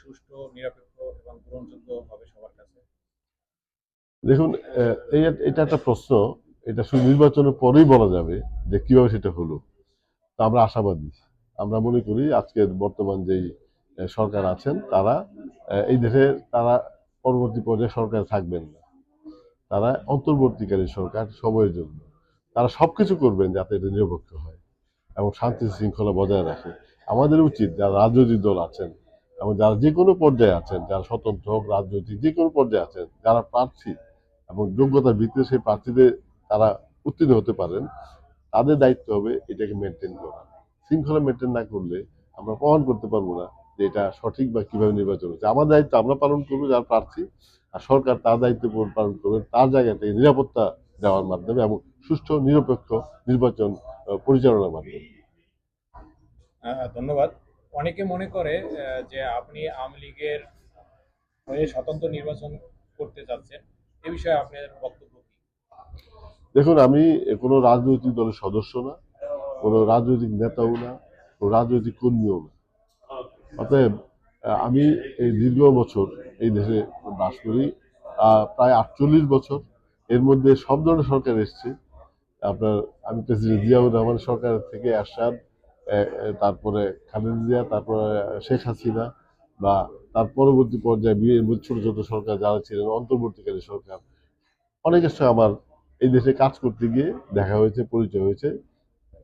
সুষ্ঠু, নিরপেক্ষ এবং গ্রহণযোগ্য হবে সবার কাছে। দেখুন এটা একটা প্রশ্ন। এটা নির্বাচনের পরেই বলা যাবে যে কীভাবে সেটা হলো। তো আমরা আশাবাদী। আমরা মনে করি আজকের বর্তমান যেই সরকার আছেন, তারা এই দেশে তারা পরবর্তী পর্যায়ে সরকার থাকবেন না। তারা অন্তর্বর্তীকালীন সরকার সময়ের জন্য। তারা সবকিছু করবেন যাতে এটা নিরপেক্ষ হয় এবং শান্তি শৃঙ্খলা বজায় রাখে। আমাদের উচিত যারা রাজনৈতিক দল আছেন এবং যারা যে কোনো পর্যায়ে আছেন যারা স্বতন্ত্র হোক রাজনৈতিক যে কোনো পর্যায়ে আছেন যারা প্রার্থী এবং যোগ্যতার ভিত্তিতে সেই প্রার্থীদের তারা উত্তীর্ণ হতে পারেন তাদের দায়িত্ব হবে এটাকে মেনটেন করা। শৃঙ্খলা মেনটেন না করলে আমরা প্রমাণ করতে পারব না যে এটা সঠিক বা কীভাবে নির্বাচন হচ্ছে। আমার দায়িত্ব আমরা পালন করব যারা প্রার্থী আর সরকার তার দায়িত্ব পালন করবে তার জায়গা থেকে নিরাপত্তা দেওয়ার মাধ্যমে এবং সুষ্ঠু নিরপেক্ষ নির্বাচন পরিচালনার মাধ্যমে। আহ, ধন্যবাদ। অনেকে মনে করে যে আপনি আওয়ামী লীগের হয়ে স্বতন্ত্র নির্বাচন করতে যাচ্ছেন। এ বিষয়ে আপনার বক্তব্য কি? দেখুন, আমি কোনো রাজনৈতিক দলের সদস্য না, কোনো রাজনৈতিক নেতাও না, কোনো রাজনৈতিক কর্মীও না। অতএব আমি এই দীর্ঘ বছর এই দেশে বাস করি প্রায় আটচল্লিশ বছর। এর মধ্যে সব ধরনের সরকার এসছে। আপনার, আমি প্রেসিডেন্ট জিয়াউর রহমান সরকার থেকে আসাদ তারপরে খালেদা জিয়া, তারপরে শেখ হাসিনা বা তার পরবর্তী পর্যায়ে ছোট ছোট সরকার যারা ছিলেন, অন্তর্বর্তীকালীন সরকার, অনেকের সঙ্গে আমার এই দেশে কাজ করতে গিয়ে দেখা হয়েছে, পরিচয় হয়েছে।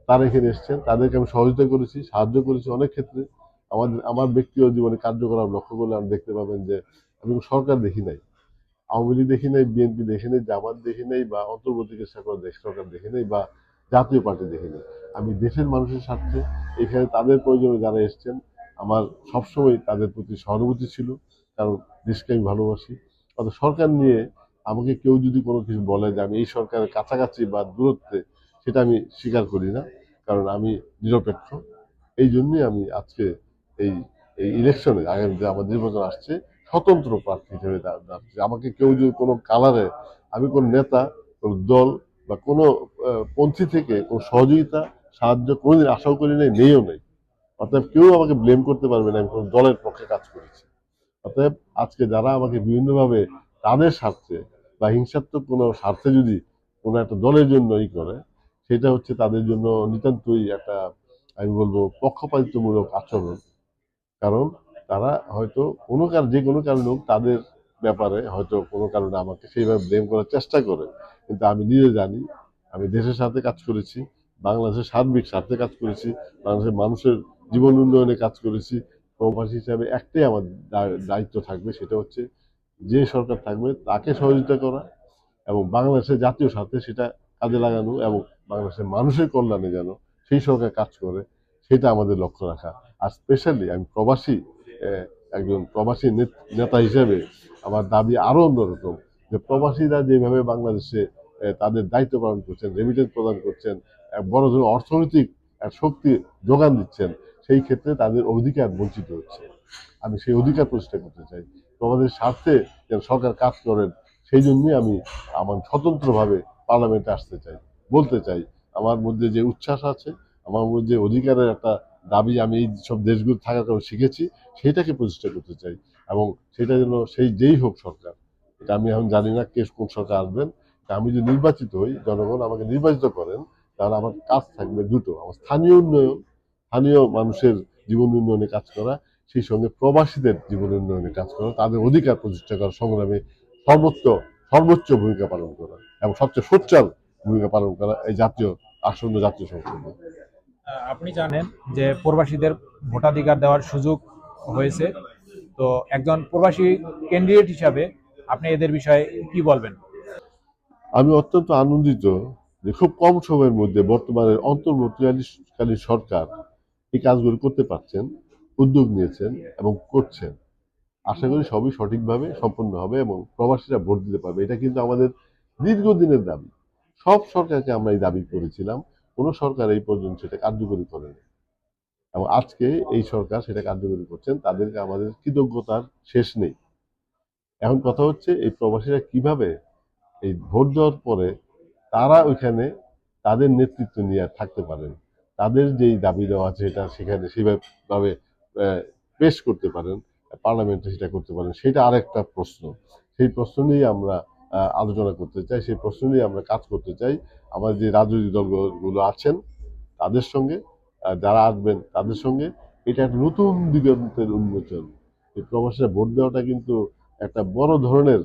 তারা এখানে এসছেন, তাদেরকে আমি সহযোগিতা করেছি, সাহায্য করেছি অনেক ক্ষেত্রে। আমাদের, আমার ব্যক্তিগত জীবনে কার্যকলাপ লক্ষ্য করলে আমি দেখতে পাবেন যে আমি সরকার দেখি নাই। আওয়ামী লীগ দেখি নাই, বিএনপি দেখি নাই, জামাত দেখি নাই বা দেশ সরকার দেখি নাই বা জাতীয় পার্টি দেখি নাই। আমি দেশের মানুষের স্বার্থে, এখানে তাদের প্রয়োজনে যারা এসছেন, আমার সবসময় তাদের প্রতি সহানুভূতি ছিল, কারণ দেশকে আমি ভালোবাসি। অর্থাৎ সরকার নিয়ে আমাকে কেউ যদি কোনো কিছু বলে যে আমি এই সরকারের কাছাকাছি বা দূরত্বে, সেটা আমি স্বীকার করি না, কারণ আমি নিরপেক্ষ। এই জন্যই আমি আজকে এই এই ইলেকশনে আগামী যে আমার নির্বাচন আসছে, স্বতন্ত্র প্রার্থী হিসেবে আমাকে কেউ যদি কোনো কালারে আমি কোনো নেতা, কোনো দল বা কোনো পন্থী থেকে কোনো সহযোগিতা, সাহায্য কোনোদিন আশাও করি নাই, নেইও নেই। অতএব কেউ আমাকে ব্লেম করতে পারবে না, আমি কোনো দলের পক্ষে কাজ করেছি। অতএব আজকে যারা আমাকে বিভিন্নভাবে তাদের স্বার্থে বা হিংসাত্মক কোনো স্বার্থে যদি কোনো একটা দলের জন্য ই করে, সেটা হচ্ছে তাদের জন্য নিতান্তই একটা, আমি বলব, পক্ষপাতিত্বমূলক আচরণ। কারণ তারা হয়তো কোনো কারণ যে কোনো কারণে হোক তাদের ব্যাপারে হয়তো কোনো কারণে আমাকে সেইভাবে ব্লেম করার চেষ্টা করে। কিন্তু আমি নিজে জানি, আমি দেশের সাথে কাজ করেছি, বাংলাদেশের সার্বিক স্বার্থে কাজ করেছি, বাংলাদেশের মানুষের জীবন উন্নয়নে কাজ করেছি, প্রবাসী হিসাবে একটাই আমার দায়িত্ব থাকবে, সেটা হচ্ছে যে সরকার থাকবে তাকে সহযোগিতা করা এবং বাংলাদেশের জাতীয় স্বার্থে সেটা কাজে লাগানো এবং বাংলাদেশের মানুষের কল্যাণে যেন সেই সরকার কাজ করে, সেটা আমাদের লক্ষ্য রাখা। আর স্পেশালি আমি প্রবাসী একজন প্রবাসী নেতা হিসেবে আমার দাবি আরও অন্যরকম যে প্রবাসীরা যেভাবে বাংলাদেশে তাদের দায়িত্ব পালন করছেন রেমিটেন্স প্রদান করছেন বড় ধরনের অর্থনৈতিক শক্তি যোগান দিচ্ছেন, সেই ক্ষেত্রে তাদের অধিকার বঞ্চিত হচ্ছে। আমি সেই অধিকার প্রতিষ্ঠা করতে চাই। তোমাদের স্বার্থে যেন সরকার কাজ করেন, সেই জন্যই আমি আমার স্বতন্ত্রভাবে পার্লামেন্টে আসতে চাই। বলতে চাই, আমার মধ্যে যে উচ্ছ্বাস আছে, আমার মধ্যে অধিকারের একটা দাবি আমি এই সব দেশগুলো থাকার কারণে শিখেছি, সেটাকে প্রতিষ্ঠা করতে চাই। এবং সেটা যেন সেই যেই হোক সরকার, এটা আমি এখন জানি না কে কোন সরকার আসবেন আমি যদি নির্বাচিত হই, জনগণ আমাকে নির্বাচিত করেন, তাহলে আমার কাজ থাকবে দুটো, আমার স্থানীয় উন্নয়ন, স্থানীয় মানুষের জীবন উন্নয়নে কাজ করা, সেই সঙ্গে প্রবাসীদের জীবন উন্নয়নে কাজ করা, তাদের অধিকার প্রতিষ্ঠা করার সংগ্রামে সর্বোচ্চ সর্বোচ্চ ভূমিকা পালন করা এবং সবচেয়ে সোচ্চার ভূমিকা পালন করা এই জাতীয়, আসন্ন জাতীয় সংসদ। আপনি জানেন যে প্রবাসীদের ভোটাধিকার দেওয়ার সুযোগ হয়েছে। তো একজন প্রবাসী ক্যান্ডিডেট হিসাবে আপনি এদের বিষয়ে কি বলবেন? আমি অত্যন্ত আনন্দিত যে খুব কম সময়ের মধ্যে বর্তমানে অন্তর্বর্তীকালীন সরকার এই কাজগুলো করতে পারছেন, উদ্যোগ নিয়েছেন এবং করছেন। আশা করি সবই সঠিকভাবে সম্পন্ন হবে এবং প্রবাসীরা ভোট দিতে পারবে। এটা কিন্তু আমাদের দীর্ঘদিনের দাবি। সব সরকারকে আমরা এই দাবি করেছিলাম। কোনো সরকার এই পর্যন্ত সেটা কার্যকরী করেনি। এবং আজকে এই সরকার সেটা কার্যকরী করছেন, তাদেরকে আমাদের কৃতজ্ঞতার শেষ নেই। এখন কথা হচ্ছে, এই প্রবাসীরা কীভাবে এই ভোট দেওয়ার পরে তারা ওইখানে তাদের নেতৃত্ব নিয়ে থাকতে পারেন? তাদের যেই দাবি দেওয়া আছে এটা সেখানে সেভাবে পেশ করতে পারেন, পার্লামেন্টে সেটা করতে পারেন, সেটা আরেকটা প্রশ্ন। সেই প্রশ্ন নিয়ে আমরা আলোচনা করতে চাই, সেই প্রশ্ন নিয়ে আমরা কাজ করতে চাই। আমার যে রাজনৈতিক দলগুলো আছেন, তাদের সঙ্গে যারা আসবেন তাদের সঙ্গে এটা একটা নতুন দিগন্তের উন্মোচন। এই প্রবাসীরা ভোট দেওয়াটা কিন্তু একটা বড় ধরনের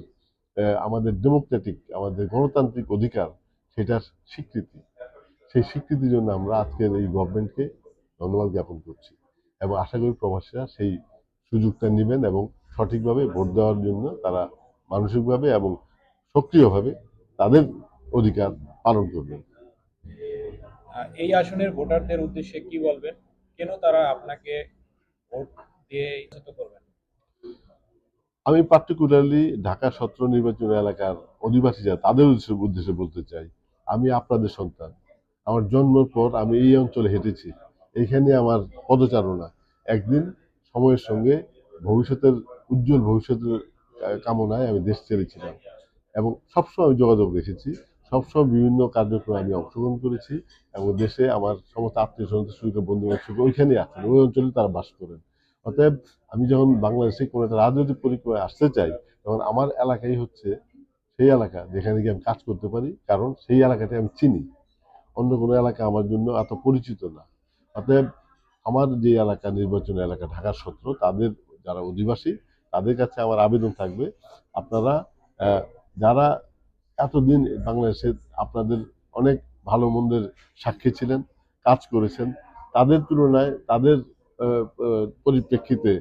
আমাদের ডেমোক্রেটিক আমাদের গণতান্ত্রিক অধিকার, সেটার স্বীকৃতি। সেই স্বীকৃতির জন্য আমরা আজকের এই গভর্নমেন্টকে ধন্যবাদ জ্ঞাপন করছি এবং আশা করি প্রবাসীরা সেই সুযোগটা নেবেন এবং সঠিকভাবে ভোট দেওয়ার জন্য তারা মানসিকভাবে এবং সক্রিয়ভাবে তাদের অধিকার পালন করবেন। এই আসনের ভোটারদের উদ্দেশ্যে কি বলবেন? কেন তারা আপনাকে ভোট দিয়ে করবেন? আমি পার্টিকুলারলি ঢাকা সত্র নির্বাচন এলাকার অধিবাসী যারা, তাদের উদ্দেশ্যে বলতে চাই, আমি আপনাদের সন্তান। আমার জন্মের পর আমি এই অঞ্চলে হেঁটেছি। এইখানে আমার পদচারণা। একদিন সময়ের সঙ্গে ভবিষ্যতের, উজ্জ্বল ভবিষ্যতের কামনায় আমি দেশ ছেড়েছিলাম। এবং সবসময় আমি যোগাযোগ রেখেছি। সবসময় বিভিন্ন কার্যক্রমে আমি অংশগ্রহণ করেছি এবং দেশে আমার সমস্ত আত্মীয় স্বজন করে বন্ধু বান্ধব ওইখানেই আছেন, ওই অঞ্চলে তারা বাস করেন। অতএব আমি যখন বাংলাদেশে কোনো একটা রাজনৈতিক পরিক্রমায় আসতে চাই, তখন আমার এলাকাই হচ্ছে সেই এলাকা যেখানে গিয়ে আমি কাজ করতে পারি, কারণ সেই এলাকাটা আমি চিনি। অন্য কোনো এলাকা আমার জন্য এত পরিচিত না। অতএব আমার যে এলাকা, নির্বাচনী এলাকা ঢাকার সত্র, তাদের যারা অধিবাসী, তাদের কাছে আমার আবেদন থাকবে, আপনারা যারা এতদিন বাংলাদেশে আপনাদের অনেক ভালো মন্দের সাক্ষী ছিলেন, কাজ করেছেন। তাদের তুলনায়, তাদের পরিপ্রেক্ষিতে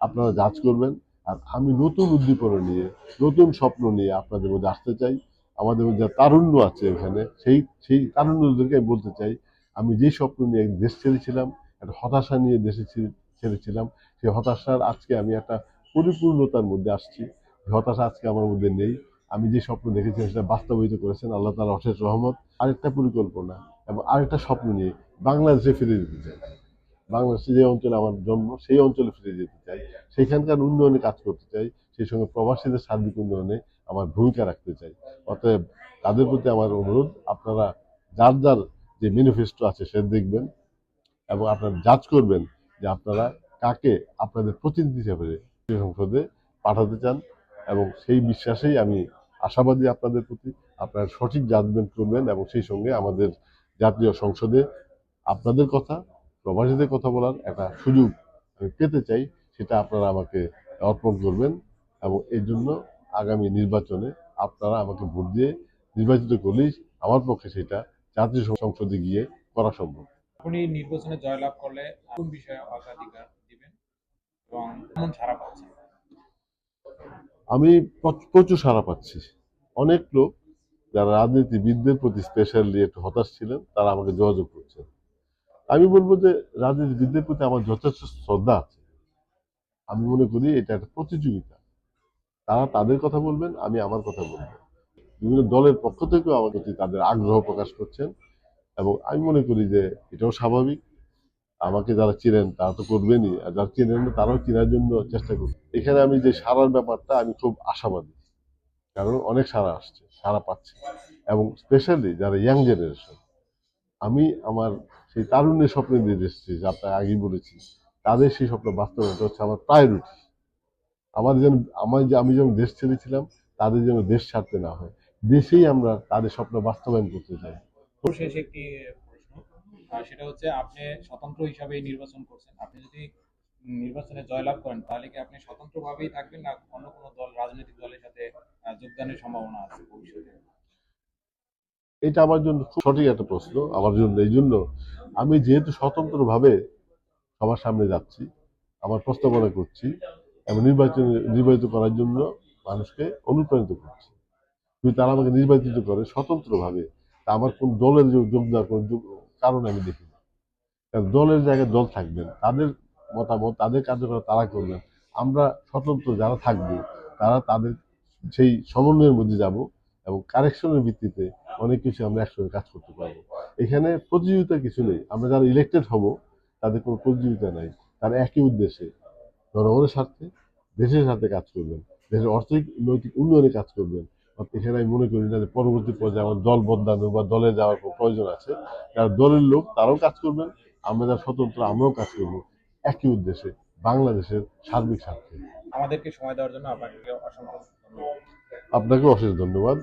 আপনারা যাচ করবেন। আর আমি নতুন উদ্দীপনা নিয়ে, নতুন স্বপ্ন নিয়ে আপনাদের মধ্যে আসতে চাই। আমাদের মধ্যে তারুণ্য আছে এখানে, সেই সেই তারুণ্যদেরকে বলতে চাই, আমি যে স্বপ্ন নিয়ে দেশ ছেড়েছিলাম একটা হতাশা নিয়ে দেশে ছেড়েছিলাম, সেই হতাশার আজকে আমি একটা পরিপূর্ণতার মধ্যে আসছি। হতাশা আজকে আমার মধ্যে নেই। আমি যে স্বপ্ন দেখেছিলাম সেটা বাস্তবায়িত করেছেন আল্লাহ তালা অশেষ রহমত। আরেকটা পরিকল্পনা এবং আরেকটা স্বপ্ন নিয়ে বাংলাদেশে ফিরে যেতে চাই। বাংলাদেশে যে অঞ্চলে আমার জন্ম, সেই অঞ্চলে ফিরে যেতে চাই। সেখানকার উন্নয়নে কাজ করতে চাই। সেই সঙ্গে প্রবাসীদের সার্বিক উন্নয়নে আমার ভূমিকা রাখতে চাই। অতএব তাদের প্রতি আমার অনুরোধ, আপনারা যার যার যে ম্যানিফেস্টো আছে সে দেখবেন এবং আপনারা জাজ করবেন যে আপনারা কাকে আপনাদের প্রতিনিধি হিসেবে সংসদে পাঠাতে চান এবং সেই বিশ্বাসেই আমি আশাবাদী আপনাদের প্রতি আপনারা সঠিক জাজমেন্ট করবেন এবং সেই সঙ্গে আমাদের জাতীয় সংসদে আপনাদের কথা, প্রবাসীদের কথা বলার একটা সুযোগ আমি পেতে চাই, সেটা আপনারা আমাকে অর্পণ করবেন এবং এই জন্য আগামী নির্বাচনে আপনারা আমাকে ভোট দিয়ে নির্বাচিত করলেই আমার পক্ষে সেটা জাতীয় সংসদে গিয়ে করা সম্ভব। আপনি নির্বাচনে জয়লাভ করলে কোন বিষয়ে অগ্রাধিকার দিবেন এবং কেমন ছাড়া পাচ্ছেন আমি প্রচুর সাড়া পাচ্ছি। অনেক লোক যারা রাজনীতিবিদদের প্রতি স্পেশালি একটু হতাশ ছিলেন, তারা আমাকে যোগাযোগ করছেন। আমি বলব যে, রাজনীতিবিদদের প্রতি আমার যথেষ্ট শ্রদ্ধা আছে। আমি মনে করি এটা একটা প্রতিযোগিতা। তারা তাদের কথা বলবেন, আমি আমার কথা বলব। বিভিন্ন দলের পক্ষ থেকেও আমার প্রতি তাদের আগ্রহ প্রকাশ করছেন এবং আমি মনে করি যে এটাও স্বাভাবিক। আমাকে যারা চিনেন তারা তো করবেনই, আর যারা চিনেন না তারাও চেনার জন্য চেষ্টা করবে এখানে আমি যে সারার ব্যাপারটা আমি খুব আশাবাদী, কারণ অনেক সারা আসছে, সারা পাচ্ছে। এবং স্পেশালি যারা ইয়াং জেনারেশন আমি আমার সেই তারুণ্যের স্বপ্ন দিয়ে এসেছি, যে আপনাকে আগেই বলেছি। তাদের সেই স্বপ্ন বাস্তবায়নটা হচ্ছে আমার প্রায়োরিটি আমার যেন, আমার যে, আমি যেমন দেশ ছেড়েছিলাম তাদের যেন দেশ ছাড়তে না হয়। দেশেই আমরা তাদের স্বপ্ন বাস্তবায়ন করতে চাই। একটি সেটা হচ্ছে আপনি স্বতন্ত্র হিসাবে নির্বাচন করছেন। আপনি যদি নির্বাচনে জয়লাভ করেন, তাহলে কি আপনি স্বতন্ত্রভাবেই থাকবেন না অন্য কোনো দল, রাজনৈতিক দলের সাথে যোগদানের সম্ভাবনা আছে ভবিষ্যতে? এটা আমার জন্য সঠিক একটা প্রশ্ন, আমার জন্য। এই জন্য আমি যেহেতু স্বতন্ত্রভাবে সবার সামনে যাচ্ছি, আমার প্রস্তাবনা করছি এবং নির্বাচন নির্বাচিত করার জন্য মানুষকে অনুপ্রাণিত করছি। যদি তারা আমাকে নির্বাচিত করে স্বতন্ত্রভাবে, তা আমার কোন দলের যোগ দেওয়ার কোনো কারণ আমি দেখি না। দলের জায়গায় দল থাকবেন তাদের মতামত, তাদের কার্যকলাপ তারা করবেন আমরা স্বতন্ত্র যারা থাকব, তারা তাদের সেই সমন্বয়ের মধ্যে যাব এবং কারেকশনের ভিত্তিতে অনেক কিছু আমরা একসঙ্গে কাজ করতে পারব। এখানে প্রতিযোগিতা কিছু নেই। আমরা যারা ইলেক্টেড হব, তাদের কোনো প্রতিযোগিতা নাই। তারা একই উদ্দেশ্যে জনগণের স্বার্থে, দেশের স্বার্থে কাজ করবেন। দেশের অর্থনৈতিক, নৈতিক উন্নয়নে কাজ করবেন। এখানে আমি মনে করি না যে পরবর্তী পর্যায়ে আমার দল বদলানো বা দলে যাওয়ার কোনো প্রয়োজন আছে। যারা দলের লোক তারাও কাজ করবেন। আমরা যারা স্বতন্ত্র আমরাও কাজ করব। একই উদ্দেশ্যে বাংলাদেশের সার্বিক স্বার্থে। আমাদেরকে সময় দেওয়ার জন্য আপনাকে অসংখ্য ধন্যবাদ। আপনাকে অশেষ ধন্যবাদ।